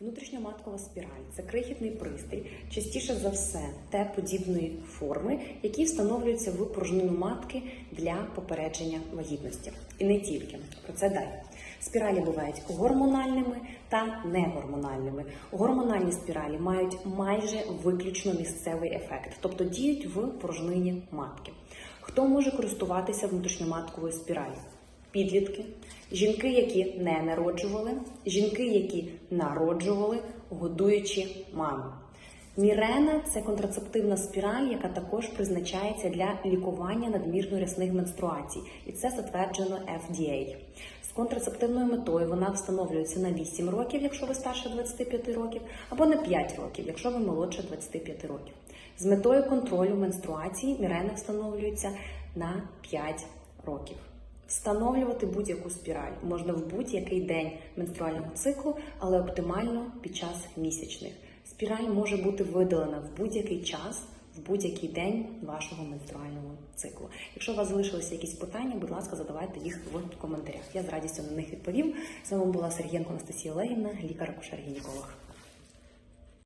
Внутрішньоматкова спіраль це крихітний пристрій, частіше за все Т-подібної форми, який встановлюється в порожнину матки для попередження вагітності. І не тільки про це далі. Спіралі бувають гормональними та негормональними. Гормональні спіралі мають майже виключно місцевий ефект, тобто діють в порожнині матки. Хто може користуватися внутрішньоматковою спіраллю? Підлітки, жінки, які не народжували, жінки, які народжували, годуючі мами. Мірена це контрацептивна спіраль, яка також призначається для лікування надмірно рясних менструацій, і це затверджено FDA. З контрацептивною метою вона встановлюється на 8 років, якщо ви старше 25 років, або на 5 років, якщо ви молодше 25 років. З метою контролю менструації мірена встановлюється на 5 років. Встановлювати будь-яку спіраль можна в будь-який день менструального циклу, але оптимально під час місячних. Спіраль може бути видалена в будь-який час, в будь-який день вашого менструального циклу. Якщо у вас залишилися якісь питання, будь ласка, задавайте їх в коментарях. Я з радістю на них відповім. З вами була Сергієнко Анастасія Олегівна, лікар-акушер-гінеколог.